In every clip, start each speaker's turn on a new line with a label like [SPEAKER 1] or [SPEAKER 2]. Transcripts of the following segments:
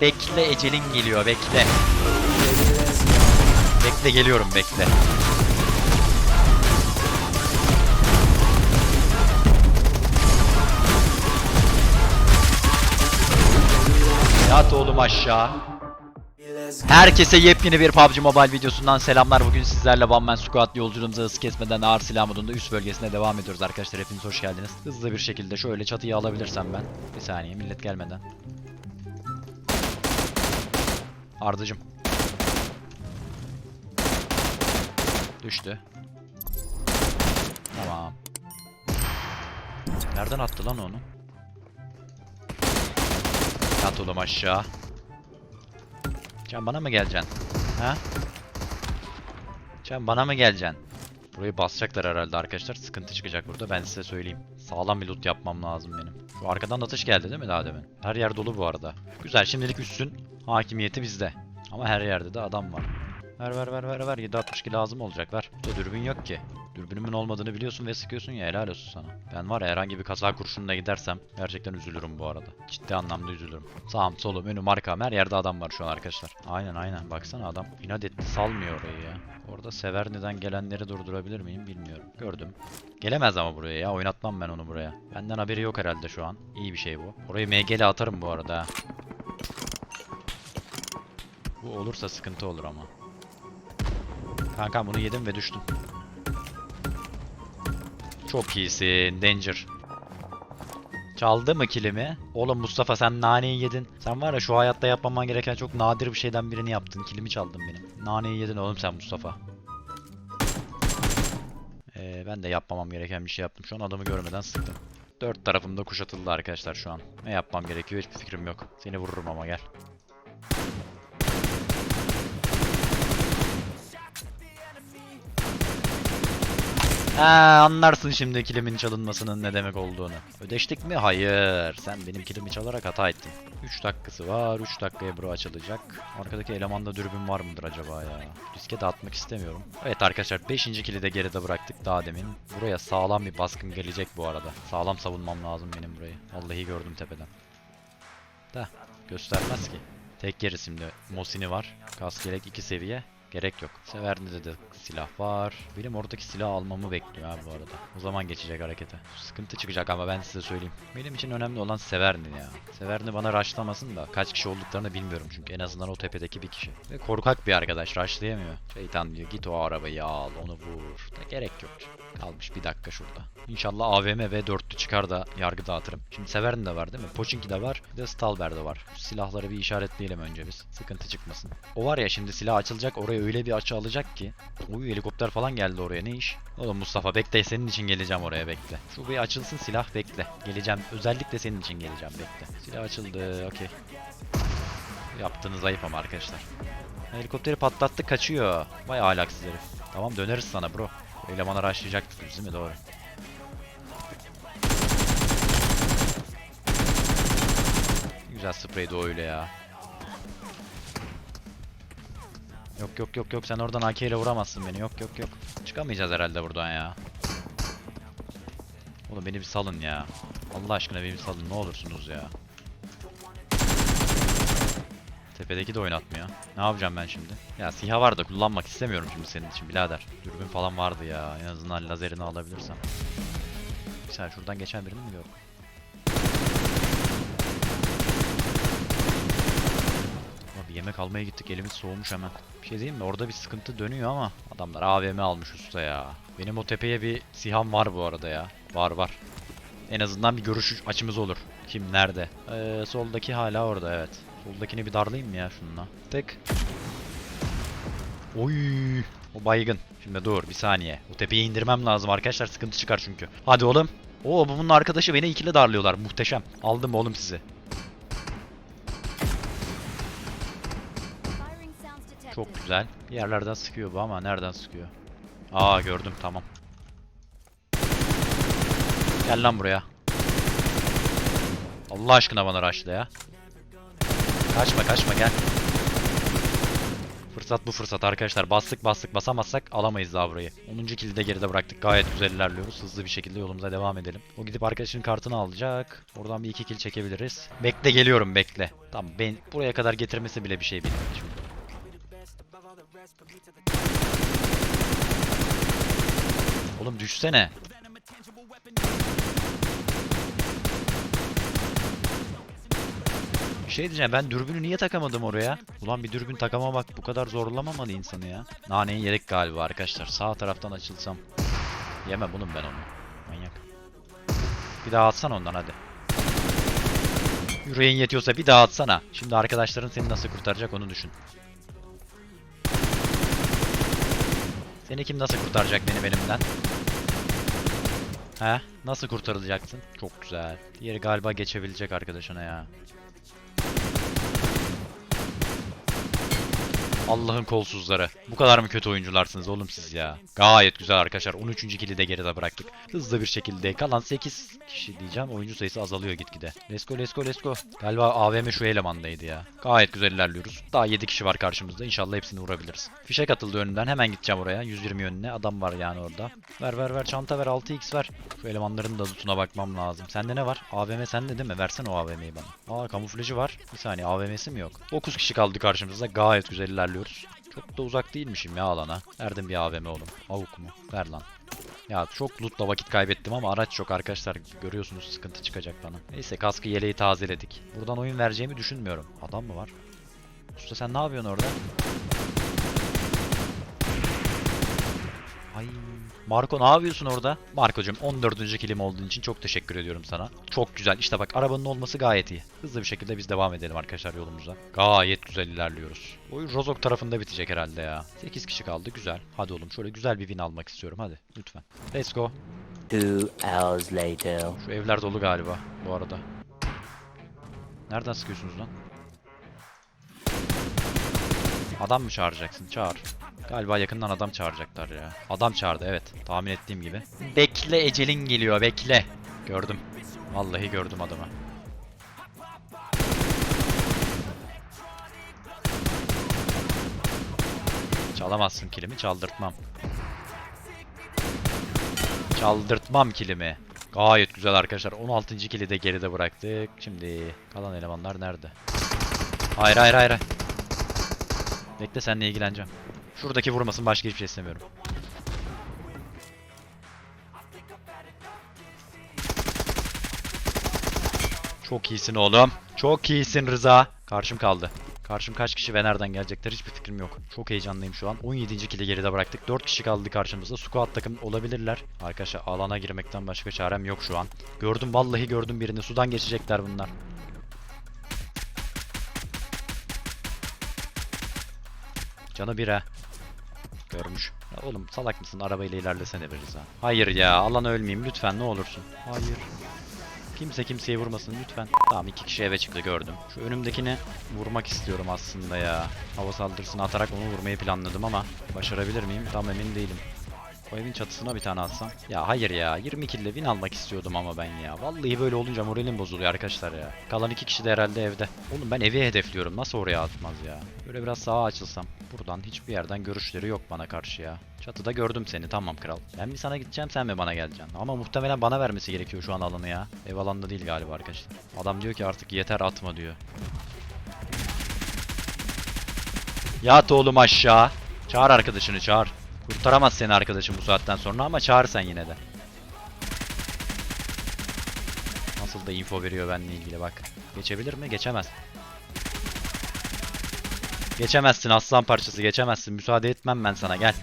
[SPEAKER 1] Bekle ecelin geliyor bekle. Bekle geliyorum bekle. Yat oğlum aşağı. Herkese yepyeni bir PUBG Mobile videosundan selamlar. Bugün sizlerle One Man Squad yolculuğumuza hız kesmeden ağır silah modunda üst bölgesine devam ediyoruz arkadaşlar. Hepiniz hoş geldiniz. Hızlı bir şekilde şöyle çatıyı alabilirsem ben. Bir saniye millet gelmeden. Ardıcım. Düştü. Tamam. Nereden attı lan onu? Yat oğlum aşağı. Can bana mı geleceksin? Ha? Can bana mı geleceksin? Burayı basacaklar herhalde arkadaşlar. Sıkıntı çıkacak burada. Ben size söyleyeyim. Sağlam bir loot yapmam lazım benim. Şu arkadan atış geldi değil mi daha demin? Her yer dolu bu arada. Güzel. Şimdilik üstün hakimiyeti bizde. Ama her yerde de adam var. Ver ver ver ver ver. 762 lazım olacak ver. Burada dürbün yok ki. Dürbünümün olmadığını biliyorsun ve sıkıyorsun ya helal olsun sana. Ben var ya herhangi bir kaza kurşununa gidersem gerçekten üzülürüm bu arada. Ciddi anlamda üzülürüm. Sağım solum önüm arkam her yerde adam var şu an arkadaşlar. Aynen aynen baksana adam inat etti salmıyor orayı ya. Orada Severni'den gelenleri durdurabilir miyim bilmiyorum. Gördüm. Gelemez ama buraya ya oynatmam ben onu buraya. Benden haberi yok herhalde şu an. İyi bir şey bu. Orayı MG'le atarım bu arada. Bu olursa sıkıntı olur ama. Kanka bunu yedim ve düştüm. Çok iyisin Danger. Çaldı mı kilimi? Oğlum Mustafa sen naneyi yedin. Sen var ya şu hayatta yapmaman gereken çok nadir bir şeyden birini yaptın. Kilimi çaldın benim. Naneyi yedin oğlum sen Mustafa. Ee, ben de yapmamam gereken bir şey yaptım. Şu an adamı görmeden sıktım. Dört tarafımda kuşatıldı arkadaşlar şu an. Ne yapmam gerekiyor hiçbir fikrim yok. Seni vururum ama gel. Ha, anlarsın şimdi kilimin çalınmasının ne demek olduğunu. Ödeştik mi? Hayır. Sen benim kilimi çalarak hata ettin. 3 dakikası var. 3 dakikaya bura açılacak. Arkadaki elemanda dürbün var mıdır acaba ya? Riske de atmak istemiyorum. Evet arkadaşlar 5. kili de geride bıraktık daha demin. Buraya sağlam bir baskın gelecek bu arada. Sağlam savunmam lazım benim burayı. Vallahi gördüm tepeden. Da göstermez ki. Tek yeri şimdi Mosini var. Kask yelek 2 seviye. Gerek yok. Severni'de de silah var. Benim oradaki silahı almamı bekliyor abi bu arada. O zaman geçecek harekete. Sıkıntı çıkacak ama ben size söyleyeyim. Benim için önemli olan Severni ya. Severni bana rushlamasın da kaç kişi olduklarını bilmiyorum çünkü en azından o tepedeki bir kişi. Ve korkak bir arkadaş rushlayamıyor. Şeytan diyor git o arabayı al onu vur. Da gerek yok. Kalmış bir dakika şurada. İnşallah AVM ve 4'lü çıkar da yargı dağıtırım. Şimdi Severin de var değil mi? Pochinki de var. Bir de Stalber de var. Silahları bir işaretleyelim önce biz. Sıkıntı çıkmasın. O var ya şimdi silah açılacak. Oraya öyle bir açı alacak ki. Uy helikopter falan geldi oraya. Ne iş? Oğlum Mustafa bekle senin için geleceğim oraya bekle. Şu bir açılsın silah bekle. Geleceğim. Özellikle senin için geleceğim bekle. Silah açıldı. Okey. Yaptığınız ayıp ama arkadaşlar. Helikopteri patlattı kaçıyor. Vay ahlaksız herif. Tamam döneriz sana bro. Elemana rushlayacaktık biz değil mi? Doğru. Güzel spreydi o öyle ya. Yok yok yok yok sen oradan AK ile vuramazsın beni. Yok yok yok. Çıkamayacağız herhalde buradan ya. Oğlum beni bir salın ya. Allah aşkına beni bir salın ne olursunuz ya. Tepedeki de oynatmıyor. Ne yapacağım ben şimdi? Ya siyah var da kullanmak istemiyorum şimdi senin için birader. Dürbün falan vardı ya. En azından lazerini alabilirsem. Saniye şuradan geçen birini mi gördüm? Abi yemek almaya gittik elimiz soğumuş hemen. Bir şey diyeyim mi? Orada bir sıkıntı dönüyor ama adamlar AVM almış usta ya. Benim o tepeye bir siham var bu arada ya. Var var. En azından bir görüş açımız olur. Kim nerede? Ee, soldaki hala orada evet. Soldakini bir darlayayım mı ya şununla? Tık. Oy. O baygın. Şimdi dur bir saniye. O tepeyi indirmem lazım arkadaşlar sıkıntı çıkar çünkü. Hadi oğlum. Oo bu bunun arkadaşı beni ikili darlıyorlar. Muhteşem. Aldım oğlum sizi. Çok güzel. Bir yerlerden sıkıyor bu ama nereden sıkıyor? Aa gördüm tamam. Gel lan buraya. Allah aşkına bana rushla ya. Kaçma kaçma gel. Fırsat bu fırsat arkadaşlar. Bastık bastık basamazsak alamayız daha burayı. 10. kilidi de geride bıraktık. Gayet güzel ilerliyoruz. Hızlı bir şekilde yolumuza devam edelim. O gidip arkadaşının kartını alacak. Oradan bir iki kill çekebiliriz. Bekle geliyorum bekle. Tamam ben buraya kadar getirmesi bile bir şey bilmiyorum. Oğlum düşsene. Bir şey diyeceğim ben dürbünü niye takamadım oraya? Ulan bir dürbün takamamak bu kadar zorlamamalı insanı ya. Naneyi yedik galiba arkadaşlar. Sağ taraftan açılsam. Yeme bunun ben onu. Manyak. Bir daha atsan ondan hadi. Yüreğin yetiyorsa bir daha atsana. Şimdi arkadaşların seni nasıl kurtaracak onu düşün. Seni kim nasıl kurtaracak benim elimden? He? Nasıl kurtarılacaksın? Çok güzel. Diğeri galiba geçebilecek arkadaşına ya. Allah'ın kolsuzları. Bu kadar mı kötü oyuncularsınız oğlum siz ya? Gayet güzel arkadaşlar. 13. kili de geride bıraktık. Hızlı bir şekilde kalan 8 kişi diyeceğim. Oyuncu sayısı azalıyor gitgide. Let's go let's go let's go. Galiba AVM şu elemandaydı ya. Gayet güzel ilerliyoruz. Daha 7 kişi var karşımızda. İnşallah hepsini vurabiliriz. Fişek atıldı önünden. Hemen gideceğim oraya. 120 yönüne. Adam var yani orada. Ver ver ver çanta ver 6x ver. Şu elemanların da lootuna bakmam lazım. Sende ne var? AVM sende değil mi? Versene o AVM'yi bana. Aa kamuflajı var. Bir saniye AVM'si mi yok? 9 kişi kaldı karşımızda. Gayet güzel ilerliyoruz. Çok da uzak değilmişim ya alana. Verdim bir AVM oğlum. Avuk mu? Ver lan. Ya çok lootla vakit kaybettim ama araç yok arkadaşlar. Görüyorsunuz sıkıntı çıkacak bana. Neyse kaskı yeleği tazeledik. Buradan oyun vereceğimi düşünmüyorum. Adam mı var? Usta sen ne yapıyorsun orada? Marco ne yapıyorsun orada? Marco'cum 14. kilim olduğun için çok teşekkür ediyorum sana. Çok güzel. İşte bak arabanın olması gayet iyi. Hızlı bir şekilde biz devam edelim arkadaşlar yolumuza. Gayet güzel ilerliyoruz. Oyun Rozok tarafında bitecek herhalde ya. 8 kişi kaldı güzel. Hadi oğlum şöyle güzel bir win almak istiyorum hadi. Lütfen. Let's go.
[SPEAKER 2] Two hours later.
[SPEAKER 1] Şu evler dolu galiba bu arada. Nereden sıkıyorsunuz lan? Adam mı çağıracaksın? Çağır. Galiba yakından adam çağıracaklar ya. Adam çağırdı evet. Tahmin ettiğim gibi. Bekle ecelin geliyor bekle. Gördüm. Vallahi gördüm adamı. Çalamazsın kilimi çaldırtmam. Çaldırtmam kilimi. Gayet güzel arkadaşlar. 16. kili de geride bıraktık. Şimdi kalan elemanlar nerede? Hayır hayır hayır. Bekle seninle ilgileneceğim. Şuradaki vurmasın başka hiçbir şey istemiyorum. Çok iyisin oğlum. Çok iyisin Rıza. Karşım kaldı. Karşım kaç kişi ve nereden gelecekler hiçbir fikrim yok. Çok heyecanlıyım şu an. 17. kili geride bıraktık. 4 kişi kaldı karşımızda. Squad takım olabilirler. Arkadaşlar alana girmekten başka çarem yok şu an. Gördüm vallahi gördüm birini. Sudan geçecekler bunlar. Canı bir. Görmüş. Ya oğlum salak mısın? Arabayla ilerlesene bir Rıza. Hayır ya alana ölmeyeyim lütfen ne olursun. Hayır. Kimse kimseye vurmasın lütfen. Tamam iki kişi eve çıktı gördüm. Şu önümdekini vurmak istiyorum aslında ya. Hava saldırısını atarak onu vurmayı planladım ama başarabilir miyim? Tam emin değilim. O evin çatısına bir tane atsam. Ya hayır ya 20 kille win almak istiyordum ama ben ya. Vallahi böyle olunca moralim bozuluyor arkadaşlar ya. Kalan iki kişi de herhalde evde. Oğlum ben evi hedefliyorum. Nasıl oraya atmaz ya? Böyle biraz sağa açılsam. Buradan hiçbir yerden görüşleri yok bana karşı ya. Çatıda gördüm seni tamam kral. Ben mi sana gideceğim sen mi bana geleceksin? Ama muhtemelen bana vermesi gerekiyor şu an alanı ya. Ev alanda değil galiba arkadaşlar. Adam diyor ki artık yeter atma diyor. Yat oğlum aşağı. Çağır arkadaşını çağır. Kurtaramaz seni arkadaşım bu saatten sonra ama çağır sen yine de. Nasıl da info veriyor benimle ilgili bak. Geçebilir mi? Geçemez. Geçemezsin aslan parçası geçemezsin. Müsaade etmem ben sana gel.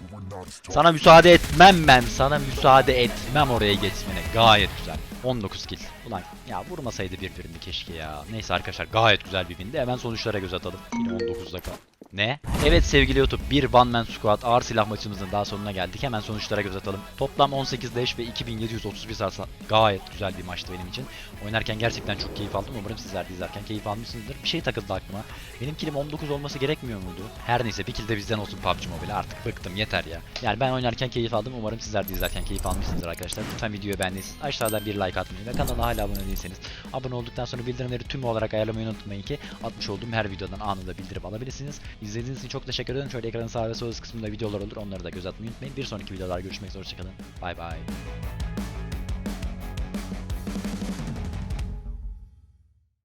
[SPEAKER 1] Sana müsaade etmem ben. Sana müsaade etmem oraya geçmene. Gayet güzel. 19 kill. Ulan ya vurmasaydı birbirini keşke ya. Neyse arkadaşlar gayet güzel bir windi. Hemen sonuçlara göz atalım. Yine 19'da kal. Ne? Evet sevgili YouTube bir One Man Squad ağır silah maçımızın daha sonuna geldik. Hemen sonuçlara göz atalım. Toplam 18 leş ve 2731 sarsa gayet güzel bir maçtı benim için. Oynarken gerçekten çok keyif aldım. Umarım sizler de izlerken keyif almışsınızdır. Bir şey takıldı aklıma. Benim kilim 19 olması gerekmiyor muydu? Her neyse bir kill de bizden olsun PUBG Mobile. Artık bıktım yeter ya. Yani ben oynarken keyif aldım. Umarım sizler de izlerken keyif almışsınızdır arkadaşlar. Lütfen videoyu beğendiyseniz aşağıdan bir like atmayı ve kanala hala abone değilseniz abone olduktan sonra bildirimleri tüm olarak ayarlamayı unutmayın ki atmış olduğum her videodan anında bildirim alabilirsiniz. İzlediğiniz için çok teşekkür ederim. Şöyle ekranın sağ ve sol kısmında videolar olur. Onları da göz atmayı unutmayın. Bir sonraki videolar görüşmek üzere. Hoşçakalın. Bay bay.